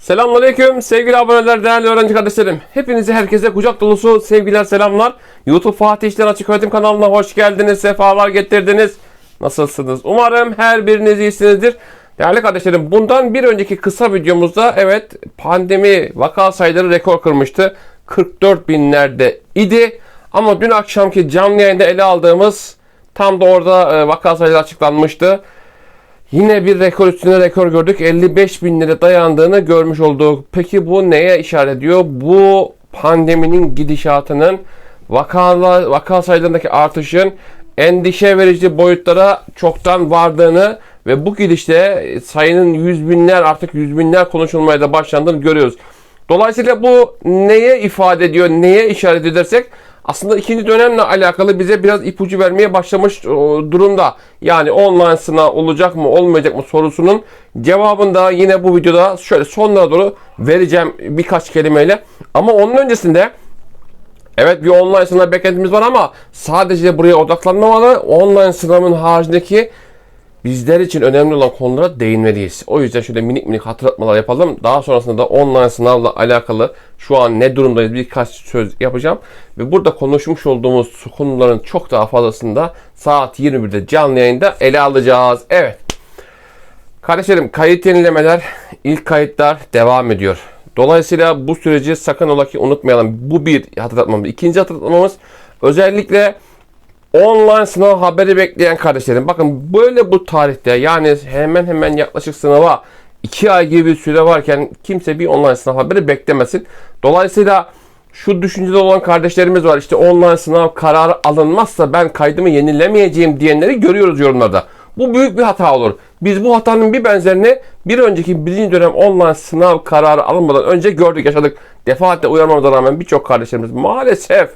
Selamünaleyküm sevgili aboneler, değerli öğrenci kardeşlerim. Hepinize herkese kucak dolusu sevgiler, selamlar. YouTube Fatih İşler Açık Öğretim kanalına hoş geldiniz, sefalar getirdiniz. Nasılsınız? Umarım her biriniz iyisinizdir. Değerli kardeşlerim, bundan bir önceki kısa videomuzda evet pandemi vaka sayıları rekor kırmıştı. 44 binlerde idi. Ama dün akşamki canlı yayında ele aldığımız tam da orada e, vaka sayıları açıklanmıştı. Yine bir rekor üstüne rekor gördük. 55 binlere dayandığını görmüş olduk. Peki bu neye işaret ediyor? Bu pandeminin gidişatının vakalar, vaka sayılarındaki artışın endişe verici boyutlara çoktan vardığını ve bu gidişte sayının yüz binler artık yüz binler konuşulmaya da başlandığını görüyoruz. Dolayısıyla bu neye ifade ediyor, neye işaret edersek aslında ikinci dönemle alakalı bize biraz ipucu vermeye başlamış o, durumda. Yani online sınav olacak mı olmayacak mı sorusunun cevabını da yine bu videoda şöyle sonlara doğru vereceğim birkaç kelimeyle. Ama onun öncesinde Evet bir online sınav beklentimiz var ama sadece buraya odaklanmamalı. Online sınavın haricindeki bizler için önemli olan konulara değinmeliyiz. O yüzden şöyle minik minik hatırlatmalar yapalım. Daha sonrasında da online sınavla alakalı şu an ne durumdayız birkaç söz yapacağım. Ve burada konuşmuş olduğumuz konuların çok daha fazlasını da saat 21'de canlı yayında ele alacağız. Evet. Kardeşlerim kayıt yenilemeler, ilk kayıtlar devam ediyor. Dolayısıyla bu süreci sakın ola ki unutmayalım. Bu bir hatırlatmamız. İkinci hatırlatmamız özellikle online sınav haberi bekleyen kardeşlerim. Bakın böyle bu tarihte yani hemen hemen yaklaşık sınava 2 ay gibi bir süre varken kimse bir online sınav haberi beklemesin. Dolayısıyla şu düşüncede olan kardeşlerimiz var. İşte online sınav kararı alınmazsa ben kaydımı yenilemeyeceğim diyenleri görüyoruz yorumlarda. Bu büyük bir hata olur. Biz bu hatanın bir benzerini bir önceki birinci dönem online sınav kararı alınmadan önce gördük, yaşadık. Defaatle uyarmamıza rağmen birçok kardeşlerimiz maalesef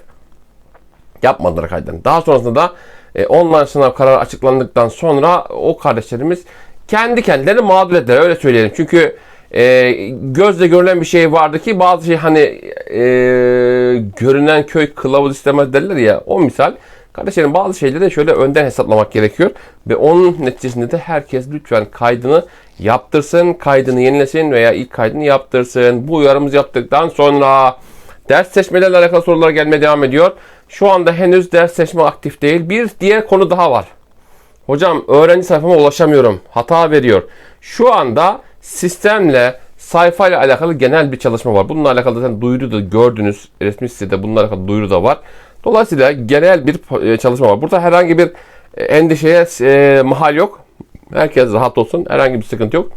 yapmadılar kaydını. Daha sonrasında da e, online sınav kararı açıklandıktan sonra o kardeşlerimiz kendi kendilerini mağdur ettiler öyle söyleyelim. Çünkü e, gözle görülen bir şey vardı ki bazı şey hani e, görünen köy kılavuz istemez derler ya o misal. Kardeşlerim bazı şeyleri şöyle önden hesaplamak gerekiyor. Ve onun neticesinde de herkes lütfen kaydını yaptırsın, kaydını yenilesin veya ilk kaydını yaptırsın. Bu uyarımızı yaptıktan sonra ders seçmelerle alakalı sorular gelmeye devam ediyor. Şu anda henüz ders seçme aktif değil. Bir diğer konu daha var. Hocam öğrenci sayfama ulaşamıyorum. Hata veriyor. Şu anda sistemle sayfayla alakalı genel bir çalışma var. Bununla alakalı zaten duyuru da gördünüz. Resmi sitede bununla alakalı duyuru da var. Dolayısıyla genel bir e, çalışma var. Burada herhangi bir e, endişeye e, mahal yok. Herkes rahat olsun. Herhangi bir sıkıntı yok.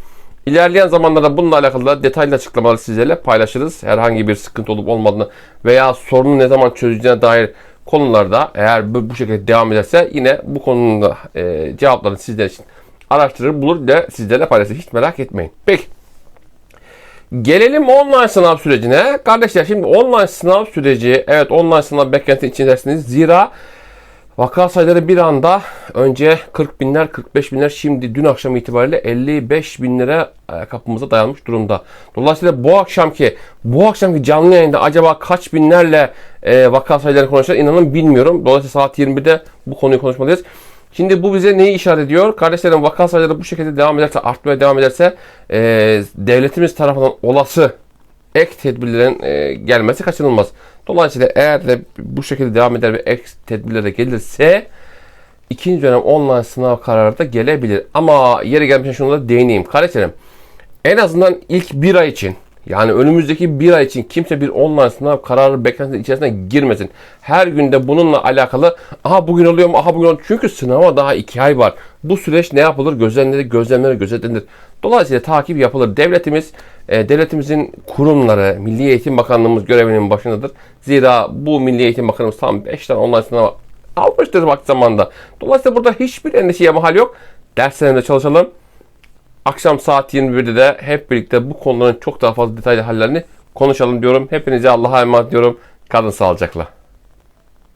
İlerleyen zamanlarda bununla alakalı detaylı açıklamaları sizlerle paylaşırız. Herhangi bir sıkıntı olup olmadığını veya sorunu ne zaman çözeceğine dair konularda eğer bu, şekilde devam ederse yine bu konunun e, cevaplarını sizler için araştırır bulur ve sizlerle paylaşır. Hiç merak etmeyin. Peki. Gelelim online sınav sürecine. Kardeşler şimdi online sınav süreci, evet online sınav beklenti içindesiniz. Zira vaka sayıları bir anda önce 40 binler, 45 binler, şimdi dün akşam itibariyle 55 binlere kapımıza dayanmış durumda. Dolayısıyla bu akşamki bu akşamki canlı yayında acaba kaç binlerle e, vaka sayıları konuşacağız inanın bilmiyorum. Dolayısıyla saat 21'de bu konuyu konuşmalıyız. Şimdi bu bize neyi işaret ediyor? Kardeşlerim vaka sayıları bu şekilde devam ederse, artmaya devam ederse e, devletimiz tarafından olası ek tedbirlerin e, gelmesi kaçınılmaz. Dolayısıyla eğer de bu şekilde devam eder ve ek tedbirler de gelirse ikinci dönem online sınav kararı da gelebilir. Ama yeri gelmişken şunu da değineyim. Kardeşlerim en azından ilk bir ay için yani önümüzdeki bir ay için kimse bir online sınav kararı beklentisi içerisine girmesin. Her günde bununla alakalı aha bugün oluyor mu aha bugün oluyor Çünkü sınava daha iki ay var. Bu süreç ne yapılır? Gözlemleri gözlemleri gözetlenir. Dolayısıyla takip yapılır. Devletimiz, e, devletimizin kurumları, Milli Eğitim Bakanlığımız görevinin başındadır. Zira bu Milli Eğitim Bakanımız tam 5 tane online sınav almıştır vakti zamanında. Dolayısıyla burada hiçbir endişeye mahal yok. Derslerinde çalışalım. Akşam saat 21'de de hep birlikte bu konuların çok daha fazla detaylı hallerini konuşalım diyorum. Hepinize Allah'a emanet diyorum. Kalın sağlıcakla.